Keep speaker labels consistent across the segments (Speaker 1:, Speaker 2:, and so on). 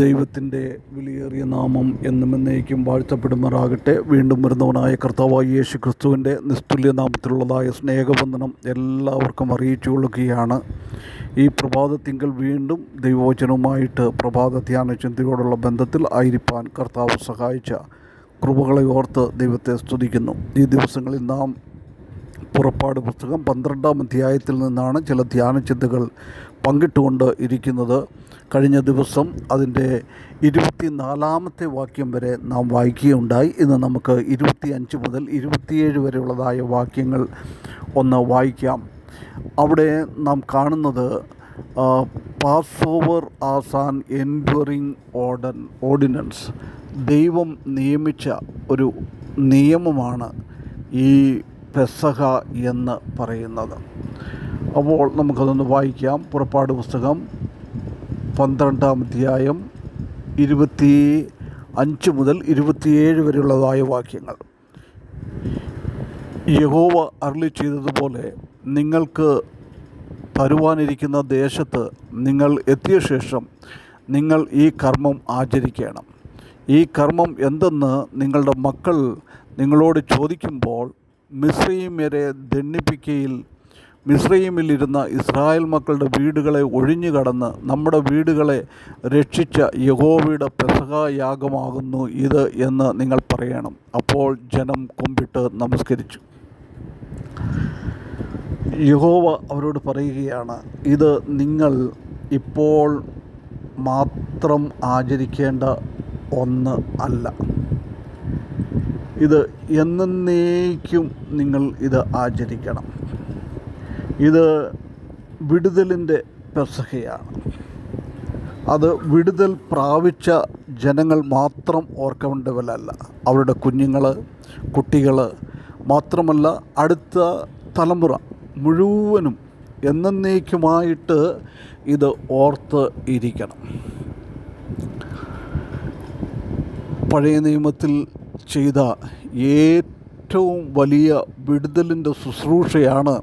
Speaker 1: ദൈവത്തിന്റെ വിലയേറിയ നാമം എന്നും എന്നേക്കും വാഴ്ത്തപ്പെടുമാറാകട്ടെ. വീണ്ടും വരുന്നവനായ കർത്താവായി യേശു ക്രിസ്തുവിന്റെ നിസ്തുല്യ നാമത്തിലുള്ളതായ സ്നേഹബന്ധനം എല്ലാവർക്കും അറിയിച്ചു കൊള്ളുകയാണ്. ഈ പ്രഭാതത്തിങ്കൽ വീണ്ടും ദൈവവചനവുമായിട്ട് പ്രഭാത ധ്യാന ചിന്തയോടുള്ള ബന്ധത്തിൽ ആയിരിക്കാൻ കർത്താവ് സഹായിച്ച കൃപകളെ ഓർത്ത് ദൈവത്തെ സ്തുതിക്കുന്നു. ഈ ദിവസങ്ങളിൽ നാം പുറപ്പാട് പുസ്തകം പന്ത്രണ്ടാം അധ്യായത്തിൽ നിന്നാണ് ചില ധ്യാന ചിന്തകൾ പങ്കിട്ടുകൊണ്ട് ഇരിക്കുന്നത്. കഴിഞ്ഞ ദിവസം അതിന്റെ ഇരുപത്തിനാലാമത്തെ വാക്യം വരെ നാം വായിക്കുകയുണ്ടായി. ഇന്ന് നമുക്ക് ഇരുപത്തി അഞ്ച് മുതൽ ഇരുപത്തിയേഴ് വരെയുള്ളതായ വാക്യങ്ങൾ ഒന്ന് വായിക്കാം. അവിടെ നാം കാണുന്നത് pass over as an enduring ordain ordinance ദൈവം നിയമിച്ച ഒരു നിയമമാണ് ഈ പെസഹ എന്ന് പറയുന്നത്. അപ്പോൾ നമുക്കതൊന്ന് വായിക്കാം. പുറപ്പാട് പുസ്തകം പന്ത്രണ്ടാം അധ്യായം ഇരുപത്തി അഞ്ച് മുതൽ ഇരുപത്തിയേഴ് വരെയുള്ളതായ വാക്യങ്ങൾ. യഹോവ അരളി ചെയ്തതുപോലെ നിങ്ങൾക്ക് തരുവാനിരിക്കുന്ന ദേശത്ത് നിങ്ങൾ എത്തിയ ശേഷം നിങ്ങൾ ഈ കർമ്മം ആചരിക്കണം. ഈ കർമ്മം എന്തെന്ന് നിങ്ങളുടെ മക്കൾ നിങ്ങളോട് ചോദിക്കുമ്പോൾ മിശ്രീമ്യരെ ദണ്ണിപ്പിക്കയിൽ മിശ്രയിമിലിരുന്ന ഇസ്രായേൽ മക്കളുടെ വീടുകളെ ഒഴിഞ്ഞു കടന്ന് നമ്മുടെ വീടുകളെ രക്ഷിച്ച യഹോവയുടെ പെസഹ ഇത് എന്ന് നിങ്ങൾ പറയണം. അപ്പോൾ ജനം കുമ്പിട്ട് നമസ്കരിച്ചു. യഹോവ അവരോട് പറയുകയാണ് ഇത് നിങ്ങൾ ഇപ്പോൾ മാത്രം ആചരിക്കേണ്ട ഒന്ന് അല്ല. ഇത് എന്നേക്കും നിങ്ങൾ ഇത് ആചരിക്കണം. ഇത് വിടുതലിന്റെ പെസഹയാണ്. അത് വിടുതൽ പ്രാപിച്ച ജനങ്ങൾ മാത്രം ഓർക്കേണ്ടവരല്ല. അവരുടെ കുഞ്ഞുങ്ങൾ കുട്ടികൾ മാത്രമല്ല അടുത്ത തലമുറ മുഴുവനും എന്നേക്കുമായിട്ട് ഇത് ഓർത്ത് ഇരിക്കണം. പഴയ നിയമത്തിൽ ചെയ്ത ഏറ്റവും വലിയ വിടുതലിന്റെ ശുശ്രൂഷയാണ്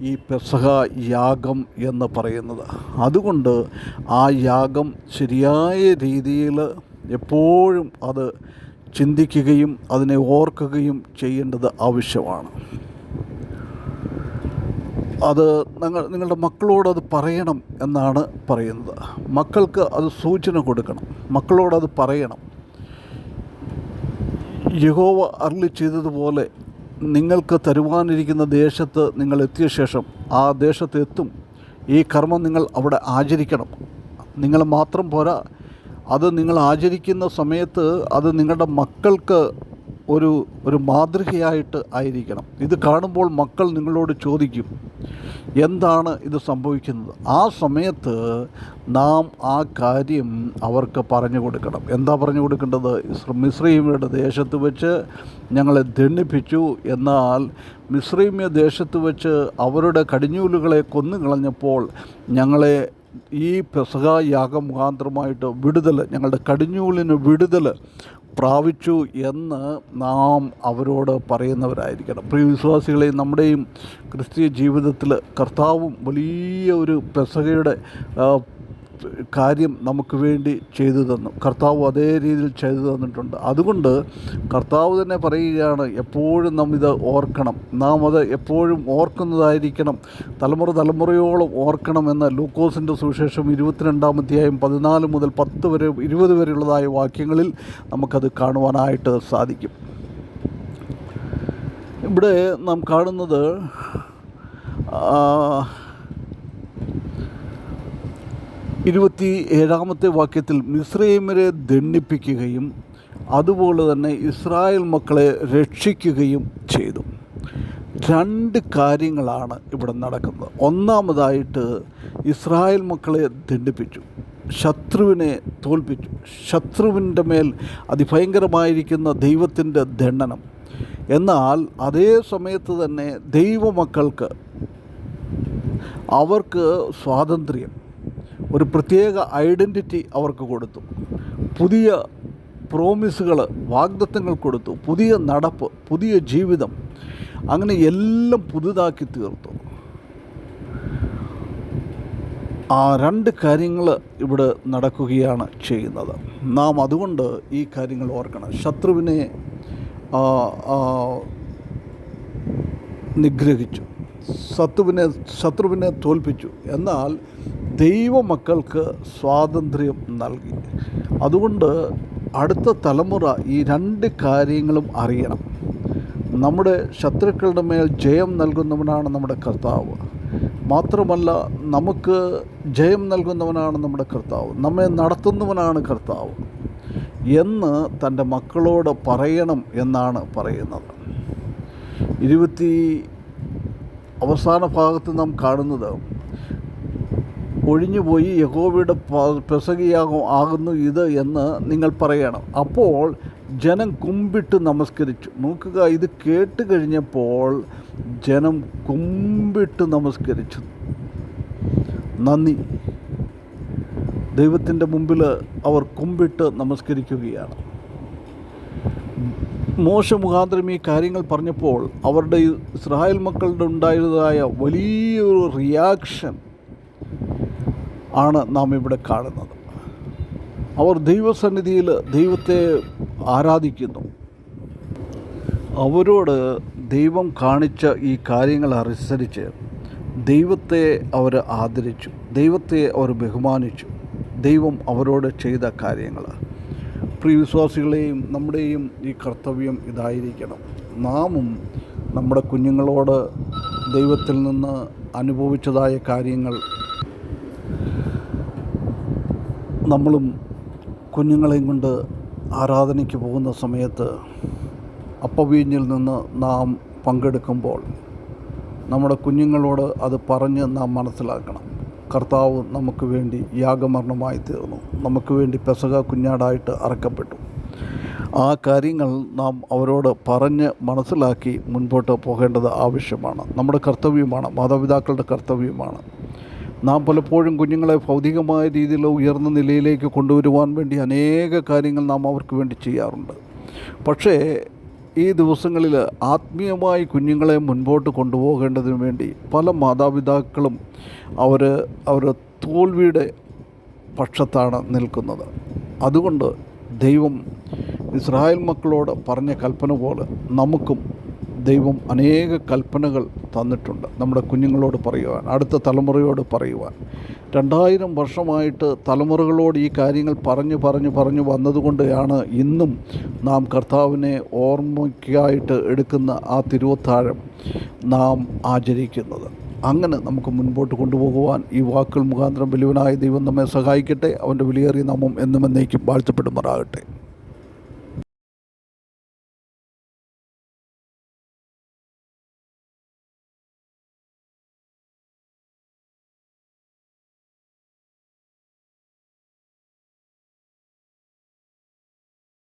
Speaker 1: ഈ പെസഹ യാഗം എന്ന് പറയുന്നത്. അതുകൊണ്ട് ആ യാഗം ശരിയായ രീതിയിൽ എപ്പോഴും അത് ചിന്തിക്കുകയും അതിനെ ഓർക്കുകയും ചെയ്യേണ്ടത് ആവശ്യമാണ്. അത് നിങ്ങൾ നിങ്ങളുടെ മക്കളോട് അത് പറയണം എന്നാണ് പറയുന്നത്. മക്കൾക്ക് അത് സൂചന കൊടുക്കണം. മക്കളോടത് പറയണം. യഹോവ അർളി ചെയ്തതുപോലെ നിങ്ങൾക്ക് തരുവാനിരിക്കുന്ന ദേശത്ത് നിങ്ങൾ എത്തിയ ശേഷം ആ ദേശത്ത് എത്തും. ഈ കർമ്മം നിങ്ങൾ അവിടെ ആചരിക്കണം. നിങ്ങൾ മാത്രം പോരാ. അത് നിങ്ങൾ ആചരിക്കുന്ന സമയത്ത് അത് നിങ്ങളുടെ മക്കൾക്ക് ഒരു ഒരു മാതൃകയായിട്ട് ആയിരിക്കണം. ഇത് കാണുമ്പോൾ മക്കൾ നിങ്ങളോട് ചോദിക്കും എന്താണ് ഇത് സംഭവിക്കുന്നത്? ആ സമയത്ത് നാം ആ കാര്യം അവർക്ക് പറഞ്ഞു കൊടുക്കണം. എന്താ പറഞ്ഞു കൊടുക്കേണ്ടത്? മിശ്രീമിയുടെ ദേശത്ത് വെച്ച് ഞങ്ങളെ ദണ്ണിപ്പിച്ചു എന്നാൽ മിശ്രീമ്യ ദേശത്ത് വെച്ച് അവരുടെ കടിഞ്ഞൂലുകളെ കൊന്നു കൊന്നുകളഞ്ഞപ്പോൾ ഞങ്ങളെ ഈ പെസഹ യാഗം മുഖാന്തരമായിട്ട് വിടുതൽ ഞങ്ങളുടെ കടിഞ്ഞൂലിന് വിടുതൽ പ്രാപിച്ചു എന്ന് നാം അവരോട് പറയുന്നവരായിരിക്കണം. പ്രിയ വിശ്വാസികളെ നമ്മുടെയും ക്രിസ്തീയ ജീവിതത്തിൽ കർത്താവും വലിയ ഒരു പെസഹയുടെ കാര്യം നമുക്ക് വേണ്ടി ചെയ്തു തന്നു. കർത്താവ് അതേ രീതിയിൽ ചെയ്തു തന്നിട്ടുണ്ട്. അതുകൊണ്ട് കർത്താവ് തന്നെ പറയുകയാണ് എപ്പോഴും നാം ഇത് ഓർക്കണം. നാം അത് എപ്പോഴും ഓർക്കുന്നതായിരിക്കണം. തലമുറ തലമുറയോളം ഓർക്കണമെന്ന് ലൂക്കോസിന്റെ സുവിശേഷം ഇരുപത്തിരണ്ടാം അധ്യായം പതിനാല് മുതൽ പത്ത് വരെ ഇരുപത് വരെയുള്ളതായ വാക്യങ്ങളിൽ നമുക്കത് കാണുവാനായിട്ട് സാധിക്കും. ഇവിടെ നാം കാണുന്നത് ഇരുപത്തി ഏഴാമത്തെ വാക്യത്തിൽ മിസ്രൈമരെ ദണ്ഡിപ്പിക്കുകയും അതുപോലെ തന്നെ ഇസ്രായേൽ മക്കളെ രക്ഷിക്കുകയും ചെയ്തു. രണ്ട് കാര്യങ്ങളാണ് ഇവിടെ നടക്കുന്നത്. ഒന്നാമതായിട്ട് ഇസ്രായേൽ മക്കളെ ദണ്ഡിപ്പിച്ചു. ശത്രുവിനെ തോൽപ്പിച്ചു. ശത്രുവിന്റെ മേൽ അതിഭയങ്കരമായിരിക്കുന്ന ദൈവത്തിന്റെ ദണ്ഡനം. എന്നാൽ അതേ സമയത്ത് തന്നെ ദൈവമക്കൾക്ക് അവർക്ക് സ്വാതന്ത്ര്യം. ഒരു പ്രത്യേക ഐഡന്റിറ്റി അവർക്ക് കൊടുത്തു. പുതിയ പ്രോമിസുകൾ വാഗ്ദത്തങ്ങൾ കൊടുത്തു. പുതിയ നടപ്പ് പുതിയ ജീവിതം. അങ്ങനെ എല്ലാം പുതുതാക്കി തീർത്തു. ആ രണ്ട് കാര്യങ്ങൾ ഇവിടെ നടക്കുകയാണ് ചെയ്യുന്നത്. നാം അതുകൊണ്ട് ഈ കാര്യങ്ങൾ ഓർക്കണം. ശത്രുവിനെ നിഗ്രഹിച്ചു. ശത്രുവിനെ ശത്രുവിനെ തോൽപ്പിച്ചു. എന്നാൽ ദൈവമക്കൾക്ക് സ്വാതന്ത്ര്യം നൽകി. അതുകൊണ്ട് അടുത്ത തലമുറ ഈ രണ്ട് കാര്യങ്ങളും അറിയണം. നമ്മുടെ ശത്രുക്കളുടെ മേൽ ജയം നൽകുന്നവനാണ് നമ്മുടെ കർത്താവ്. മാത്രമല്ല നമുക്ക് ജയം നൽകുന്നവനാണ് നമ്മുടെ കർത്താവ്. നമ്മെ നടത്തുന്നവനാണ് കർത്താവ്. എന്ന് തന്റെ മക്കളോട് പറയണം എന്നാണ് പറയുന്നത്. ഇരുപത്തി അവസാന ഭാഗത്ത് നാം കാണുന്നത് ഒഴിഞ്ഞുപോയി യഹോവയുടെ പെസകിയാകും ആകുന്നു ഇത് എന്ന് നിങ്ങൾ പറയണം. അപ്പോൾ ജനം കുമ്പിട്ട് നമസ്കരിച്ചു. നോക്കുക ഇത് കേട്ട് കഴിഞ്ഞപ്പോൾ ജനം കുമ്പിട്ട് നമസ്കരിച്ചു. നന്ദി. ദൈവത്തിന്റെ മുമ്പിൽ അവർ കുമ്പിട്ട് നമസ്കരിക്കുകയാണ്. മോശ മുഖാന്തരം ഈ കാര്യങ്ങൾ പറഞ്ഞപ്പോൾ അവരുടെ ഇസ്രായേൽ മക്കളുടെ ഉണ്ടായതായ വലിയൊരു റിയാക്ഷൻ ആണ് നാം ഇവിടെ കാണുന്നത്. അവർ ദൈവസന്നിധിയിൽ ദൈവത്തെ ആരാധിക്കുന്നു. അവരോട് ദൈവം കാണിച്ച ഈ കാര്യങ്ങൾ അനുസരിച്ച് ദൈവത്തെ അവർ ആദരിച്ചു ദൈവത്തെ അവർ ബഹുമാനിച്ചു ദൈവം അവരോട് ചെയ്ത കാര്യങ്ങൾ. പ്രിയ വിശ്വാസികളെയും നമ്മുടെയും ഈ കർത്തവ്യം ഇതായിരിക്കണം. നാമും നമ്മുടെ കുഞ്ഞുങ്ങളോട് ദൈവത്തിൽ നിന്ന് അനുഭവിച്ചതായ കാര്യങ്ങൾ നമ്മളും കുഞ്ഞുങ്ങളെയും കൊണ്ട് ആരാധനയ്ക്ക് പോകുന്ന സമയത്ത് അപ്പവീഞ്ഞിൽ നിന്ന് നാം പങ്കെടുക്കുമ്പോൾ നമ്മുടെ കുഞ്ഞുങ്ങളോട് അത് പറഞ്ഞ് നാം മനസ്സിലാക്കണം. കർത്താവ് നമുക്ക് വേണ്ടി യാഗമരണമായി തീർന്നു. നമുക്ക് വേണ്ടി പെസക കുഞ്ഞാടായിട്ട് അറക്കപ്പെട്ടു. ആ കാര്യങ്ങൾ നാം അവരോട് പറഞ്ഞ് മനസ്സിലാക്കി മുൻപോട്ട് പോകേണ്ടത് ആവശ്യമാണ്. നമ്മുടെ കർത്തവ്യമാണ്. മാതാപിതാക്കളുടെ കർത്തവ്യമാണ്. നാം പലപ്പോഴും കുഞ്ഞുങ്ങളെ ഭൗതികമായ രീതിയിൽ ഉയർന്ന നിലയിലേക്ക് കൊണ്ടുവരുവാൻ വേണ്ടി അനേക കാര്യങ്ങൾ നാം അവർക്ക് വേണ്ടി ചെയ്യാറുണ്ട്. പക്ഷേ ഈ ദിവസങ്ങളിൽ ആത്മീയമായി കുഞ്ഞുങ്ങളെ മുൻപോട്ട് കൊണ്ടുപോകേണ്ടതിന് വേണ്ടി പല മാതാപിതാക്കളും അവർ അവർ തോൽവിയുടെ പക്ഷത്താണ് നിൽക്കുന്നത്. അതുകൊണ്ട് ദൈവം ഇസ്രായേൽ മക്കളോട് പറഞ്ഞ കൽപ്പന പോലെ നമുക്കും ദൈവം അനേക കൽപ്പനകൾ തന്നിട്ടുണ്ട് നമ്മുടെ കുഞ്ഞുങ്ങളോട് പറയുവാൻ അടുത്ത തലമുറയോട് പറയുവാൻ. രണ്ടായിരം വർഷമായിട്ട് തലമുറകളോട് ഈ കാര്യങ്ങൾ പറഞ്ഞു പറഞ്ഞു പറഞ്ഞു വന്നതുകൊണ്ടാണ് ഇന്നും നാം കർത്താവിനെ ഓർമ്മയ്ക്കായിട്ട് എടുക്കുന്ന ആ തിരുവത്താഴം നാം ആചരിക്കുന്നത്. അങ്ങനെ നമുക്ക് മുൻപോട്ട് കൊണ്ടുപോകുവാൻ ഈ വാക്കുകൾ മുഖാന്തരം വലിയവനായ ദൈവം നമ്മെ സഹായിക്കട്ടെ. അവന്റെ വിലയേറിയ നാമം എന്നും എന്നേക്കും വാഴ്ത്തപ്പെടുമാറാകട്ടെ.